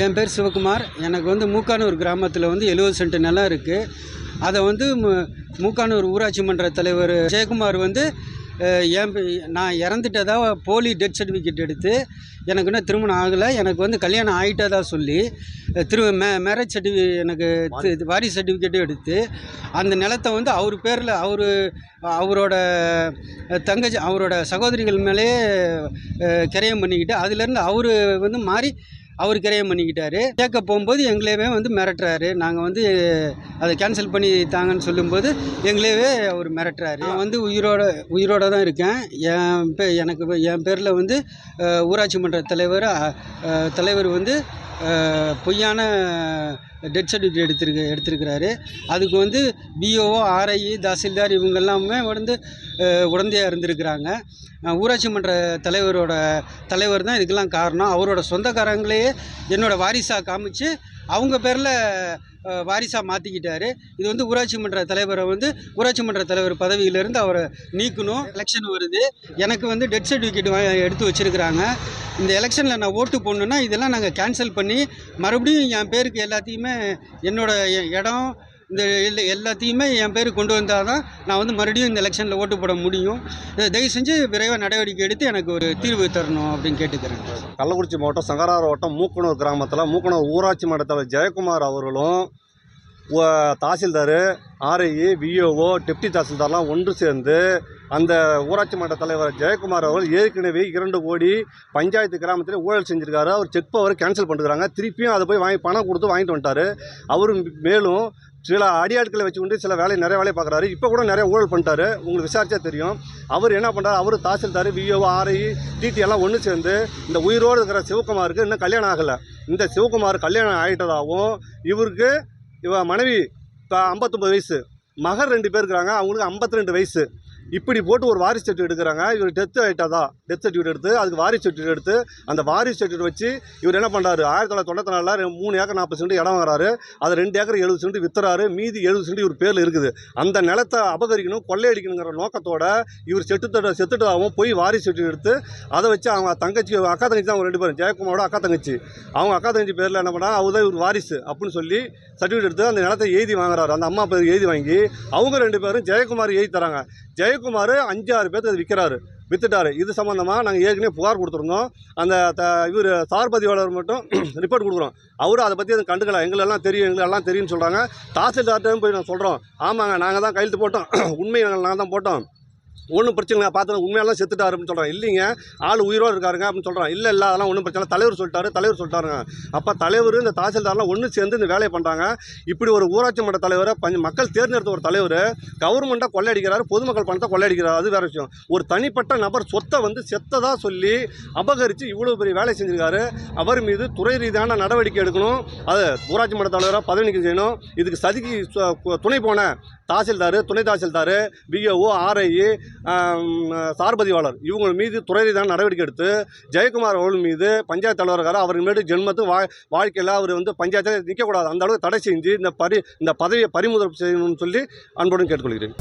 என் பேர் சிவகுமார். எனக்கு வந்து மூக்கானூர் கிராமத்தில் வந்து எழுபது சென்ட் நிலம் இருக்குது அதை வந்து மூக்கானூர் ஊராட்சி மன்ற தலைவர் ஜெயக்குமார் வந்து என் பே- நான் இறந்துட்டதாக போலி டெத் சர்டிஃபிகேட் எடுத்து எனக்கு இன்னும் திருமணம் ஆகலை. எனக்கு வந்து கல்யாணம் ஆகிட்டதாக சொல்லி திரு மே மேரேஜ் சர்டிஃபி எனக்கு தி- சர்டிஃபிகேட்டும் எடுத்து அந்த நிலத்தை வந்து அவர் பேரில் அவர் அவரோட தங்கச்சி அவரோட சகோதரிகள் மேலேயே அஹ், கிரயம் பண்ணிக்கிட்டு அதுலேருந்து அவர் வந்து மாறி அவர் கிரையம் பண்ணிக்கிட்டாரு. கேட்க போகும்போது எங்களையவே வந்து மிரட்டுறாரு. நாங்கள் வந்து அதை கேன்சல் பண்ணி தாங்கன்னு சொல்லும்போது எங்களையவே அவர் மிரட்டுறாரு. நான் வந்து உயிரோட உயிரோட தான் இருக்கேன். என் பே எனக்கு என் பேரில் வந்து ஊராட்சி மன்ற தலைவர் தலைவர் வந்து பொய்யான டெத் சர்டிஃபிகேட் எடுத்துருக்கு எடுத்திருக்கிறாரு. அதுக்கு வந்து பிஓஓ ஆர்ஐ தாசில்தார் இவங்க எல்லாமே வந்து உடந்தையாக இருந்திருக்கிறாங்க. ஊராட்சி மன்ற தலைவரோட தலைவர் தான் இதுக்கெல்லாம் காரணம். அவரோட சொந்தக்காரங்களையே என்னோட வாரிசாக காமிச்சு அவங்க பேரில் வாரிசாக மாற்றிக்கிட்டாரு இது வந்து ஊராட்சி மன்ற தலைவரை வந்து ஊராட்சி மன்ற தலைவர் பதவியிலேருந்து அவரை நீக்கணும். எலெக்ஷன் வருது. எனக்கு வந்து டெத் சர்டிஃபிகேட் எடுத்து வச்சுருக்கிறாங்க. இந்த எலெக்ஷனில் நான் ஓட்டு போடணுன்னா இதெல்லாம் நாங்கள் கேன்சல் பண்ணி மறுபடியும் என் பேருக்கு எல்லாத்தையுமே என்னோட எ- இடம் இந்த எல்லாத்தையுமே என் பேர் கொண்டு வந்தால் தான் நான் வந்து மறுபடியும் இந்த எலெக்ஷனில் ஓட்டு போட முடியும். தயவு செஞ்சு விரைவாக நடவடிக்கை எடுத்து எனக்கு ஒரு தீர்வு தரணும் அப்படின்னு கேட்டுக்கிறேன். கள்ளக்குறிச்சி மாவட்டம் சங்கரார் வட்டம் மூக்கனூர் கிராமத்தில் மூக்கனூர் ஊராட்சி மன்றத்தில் ஜெயக்குமார் அவர்களும் tahsildar R I V O O deputy தாசில்தார்லாம் ஒன்று சேர்ந்து அந்த ஊராட்சி மன்ற தலைவர் ஜெயக்குமார் அவர்கள் ஏற்கனவே இரண்டு கோடி பஞ்சாயத்து கிராமத்தில் ஊழல் செஞ்சிருக்காரு. அவர் செக் பவர் கேன்சல் பண்ணுறாங்க திருப்பியும் அதை போய் வாங்கி பணம் கொடுத்து வாங்கிட்டு வந்துட்டார். அவரும் மேலும் சில அடியாட்களை வச்சுக்கொண்டு சில வேலை நிறைய வேலையை பார்க்குறாரு. இப்போ கூட நிறைய ஊழல் பண்ணிட்டாரு. உங்களுக்கு விசாரிச்சா தெரியும். அவர் என்ன பண்ணுறாரு அவர் tahsildar V O R I D T எல்லாம் ஒன்று சேர்ந்து இந்த உயிரோடு இருக்கிற சிவகுமாருக்கு இன்னும் கல்யாணம் ஆகலை. இந்த சிவகுமார் கல்யாணம் ஆகிட்டதாகவும் இவருக்கு இவ மனைவி இப்போ ஐம்பத்தொம்பது வயசு. மகர் ரெண்டு பேர் இருக்கிறாங்க அவங்களுக்கு 52 ரெண்டு வயசு. இப்படி போட்டு ஒரு வாரிசு சர்டிஃபிகேட் எடுக்கிறாங்க. இவர் டெத் ஆகிட்டதா டெத் சர்டிஃபிகேட் எடுத்து அதுக்கு வாரிசு சர்டிஃபிகேட் எடுத்து அந்த வாரிசு சர்டிஃபிகேட் வச்சு இவர் என்ன பண்ணுறாரு ஆயிரத்தி தொள்ளாயிரத்தி தொண்ணூற்றி நாலில் மூணு ஏக்கர் நாற்பது சென்ட் இடம் வாங்குறாரு. அதை ரெண்டு ஏக்கர் எழுபது சென்ட் வித்துறாரு. மீதி எழுபது சென்ட் இவர் பேரில் இருக்குது. அந்த நிலத்தை அபகரிக்கணும் கொள்ளையடிக்கணுங்கிற நோக்கத்தோட இவர் செத்துட்ட செத்துட்டதாகவும் போய் வாரிசு சர்டிஃபிகேட் எடுத்து அதை வச்சு அவங்க தங்கச்சி அக்கா தங்கச்சி தான் அவங்க ரெண்டு பேரும். ஜெயக்குமாரோட அக்கா தங்கச்சி. அவங்க அக்கா தங்கச்சி பேரில் என்ன பண்ணா அவர் தான் இவர் வாரிசு அப்படின்னு சொல்லி சர்டிஃபிகேட் எடுத்து அந்த நிலத்தை எழுதி வாங்குறாரு. அந்த அம்மா பேர் எழுதி வாங்கி அவங்க ரெண்டு பேரும் ஜெயக்குமார் எழுதி தராங்க. ஜெயக்குமார் அஞ்சாறு பேர்த்து அது விற்கிறாரு வித்துட்டாரு. இது சம்மந்தமாக நாங்கள் ஏற்கனவே புகார் கொடுத்துருந்தோம். அந்த த இவர் சார் பதிவாளர் மட்டும் ரிப்போர்ட் கொடுக்குறோம். அவரும் அதை பற்றி எதுவும் கண்டுக்கல. எங்களெல்லாம் தெரியும் எங்களெல்லாம் தெரியும்னு சொல்கிறாங்க தாசில்தார்ட்டையும் போய் நான் சொல்கிறோம் ஆமாங்க நாங்கள் தான் கையெழுத்து போட்டோம். உண்மை நாங்கள் தான் போட்டோம். ஒன்றும் பிரச்சனை இல்லை பார்த்து உண்மையெல்லாம் செத்துட்டாரு அப்படின்னு சொல்கிறான் இல்லைங்க. ஆள் உயிரோடு இருக்காருங்க அப்படின்னு சொல்கிறான் இல்லை இல்லை அதெல்லாம் ஒன்றும் பிரச்சனை இல்லை. தலைவர் சொல்லிட்டாரு தலைவர் சொல்லிட்டாருங்க. அப்போ தலைவர் இந்த தாசில்தார்லாம் ஒன்று சேர்ந்து இந்த வேலையை பண்ணுறாங்க இப்படி ஒரு ஊராட்சி மன்ற தலைவரை பஞ்ச மக்கள் தேர்ந்தெடுத்த ஒரு தலைவர் கவர்மெண்ட்டாக கொள்ளையடிக்கிறாரு பொதுமக்கள் பணத்தை கொள்ளையடிக்கிறார். அது வேறு விஷயம். ஒரு தனிப்பட்ட நபர் சொத்தை வந்து செத்ததாக சொல்லி அபகரித்து இவ்வளோ பெரிய வேலை செஞ்சிருக்காரு. அவர் மீது துறை ரீதியான நடவடிக்கை எடுக்கணும். அது ஊராட்சி மன்ற தலைவராக பதவி நீக்கம் செய்யணும். இதுக்கு சதிக்கு துணை போன தாசில்தார் துணை தாசில்தார் பிஓஓ ஆர்ஐ சார்பதிவாளர். இவங்க மீது துறை தான் நடவடிக்கை எடுத்து ஜெயக்குமார் அவர்கள் மீது பஞ்சாயத்து தலைவர்கார அவர் மீது ஜென்மத்து வா வாழ்க்கையில் அவர் வந்து பஞ்சாயத்தில் நிற்கக்கூடாது அந்த அளவுக்கு தடை செஞ்சு இந்த பரி இந்த பதவியை பறிமுதல் செய்யணும்னு சொல்லி அன்புடன் கேட்டுக்கொள்கிறேன்.